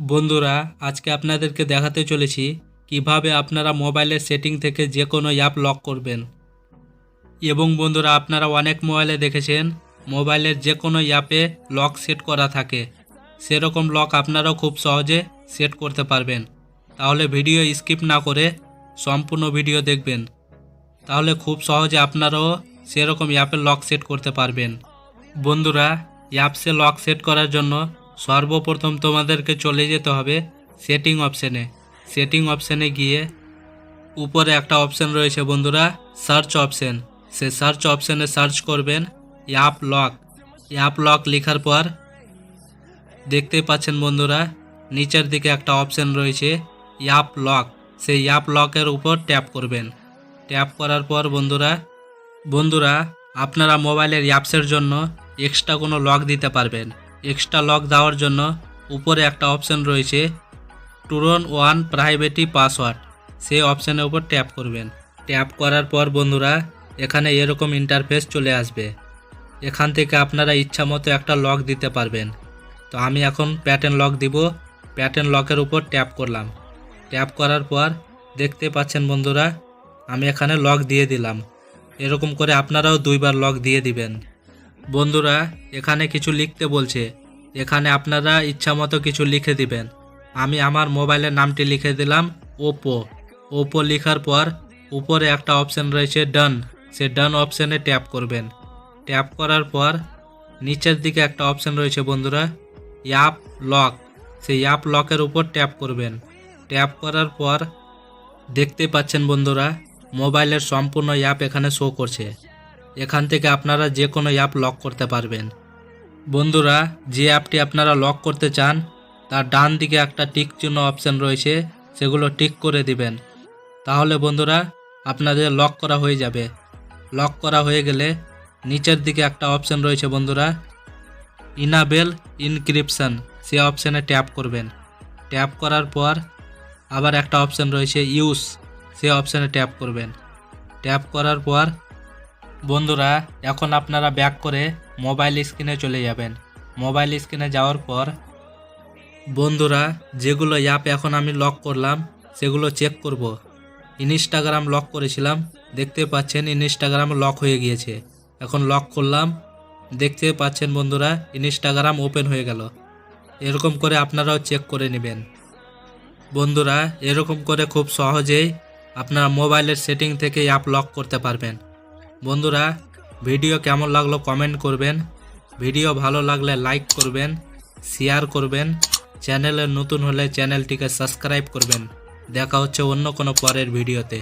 বন্ধুরা, আজকে আপনাদেরকে দেখাতে চলেছি কীভাবে আপনারা মোবাইলের সেটিং থেকে যে কোনো অ্যাপ লক করবেন। এবং বন্ধুরা, আপনারা অনেক মোবাইলে দেখেছেন, মোবাইলের যে কোনো অ্যাপে লক সেট করা থাকে। সেরকম লক আপনারাও খুব সহজে সেট করতে পারবেন। তাহলে ভিডিও স্কিপ না করে সম্পূর্ণ ভিডিও দেখবেন। তাহলে খুব সহজে আপনারাও সেরকম অ্যাপের লক সেট করতে পারবেন। বন্ধুরা, অ্যাপসে লক সেট করার জন্য সর্বপ্রথম তোমাদেরকে চলে যেতে হবে সেটিং অপশানে। সেটিং অপশানে গিয়ে উপরে একটা অপশান রয়েছে বন্ধুরা, সার্চ অপশান। সে সার্চ অপশানে সার্চ করবেন অ্যাপ লক। অ্যাপ লক লেখার পর দেখতে পাচ্ছেন বন্ধুরা, নিচের দিকে একটা অপশান রয়েছে অ্যাপ লক। সেই অ্যাপ লকের উপর ট্যাপ করবেন। ট্যাপ করার পর বন্ধুরা বন্ধুরা, আপনারা মোবাইলের অ্যাপসের জন্য এক্সট্রা কোনো লক দিতে পারবেন। এক্সট্রা লক দেওয়ার জন্য উপরে একটা অপশান রয়েছে টুরন ওয়ান প্রাইভেটি পাসওয়ার্ড সেই অপশানের উপর ট্যাপ করবেন। ট্যাপ করার পর বন্ধুরা, এখানে এরকম ইন্টারফেস চলে আসবে। এখান থেকে আপনারা ইচ্ছা মতো একটা লক দিতে পারবেন। তো আমি এখন প্যাটার্ন লক দিব। প্যাটার্ন লকের উপর ট্যাপ করলাম। ট্যাপ করার পর দেখতে পাচ্ছেন বন্ধুরা, আমি এখানে লক দিয়ে দিলাম। এরকম করে আপনারাও দুইবার লক দিয়ে দিবেন। বন্ধুরা, এখানে কিছু লিখতে বলছে। এখানে আপনারা ইচ্ছা মতো কিছু লিখে দিবেন। আমি আমার মোবাইলের নামটি লিখে দিলাম, ওপো। ওপো লেখার পর উপরে একটা অপশান রয়েছে ডান। সে ডান অপশানে ট্যাপ করবেন। ট্যাপ করার পর নিচের দিকে একটা অপশান রয়েছে বন্ধুরা, অ্যাপ লক। সেই অ্যাপ লকের উপর ট্যাপ করবেন। ট্যাপ করার পর দেখতে পাচ্ছেন বন্ধুরা, মোবাইলের সম্পূর্ণ অ্যাপ এখানে শো করছে। এখান থেকে আপনারা যে কোনো অ্যাপ লক করতে পারবেন। বন্ধুরা, যে অ্যাপটি আপনারা লক করতে চান, তার ডান দিকে একটা টিক চিহ্ন অপশান রয়েছে, সেগুলো টিক করে দিবেন। তাহলে বন্ধুরা, আপনাদের লক করা হয়ে যাবে। লক করা হয়ে গেলে নিচের দিকে একটা অপশান রয়েছে বন্ধুরা, ইনাবেল ইনক্রিপশন। সে অপশানে ট্যাপ করবেন। ট্যাপ করার পর আবার একটা অপশান রয়েছে ইউজ। সে অপশানে ট্যাপ করবেন। ট্যাপ করার পর বন্ধুরা, এখন আপনারা ব্যাক করে মোবাইল স্ক্রিনে চলে যাবেন। মোবাইল স্ক্রিনে যাওয়ার পর, বন্ধুরা, যেগুলো অ্যাপ এখন আমি লক করলাম, সেগুলো চেক করব। ইনস্টাগ্রাম লক করেছিলাম, দেখতে পাচ্ছেন ইনস্টাগ্রাম লক হয়ে গিয়েছে। এখন লক করলাম, দেখতে পাচ্ছেন বন্ধুরা ইনস্টাগ্রাম ওপেন হয়ে গেল। এরকম করে আপনারাও চেক করে নেবেন। বন্ধুরা, এরকম করে খুব সহজেই আপনারা মোবাইলের সেটিং থেকে অ্যাপ লক করতে পারবেন। বন্ধুরা ভিডিও কেমন লাগল কমেন্ট করবেন। ভিডিও ভালো লাগলে লাইক করবেন শেয়ার করবেন। চ্যানেলে নতুন হলে চ্যানেলটিকে সাবস্ক্রাইব করবেন। দেখা হচ্ছে অন্য কোনো পরের ভিডিওতে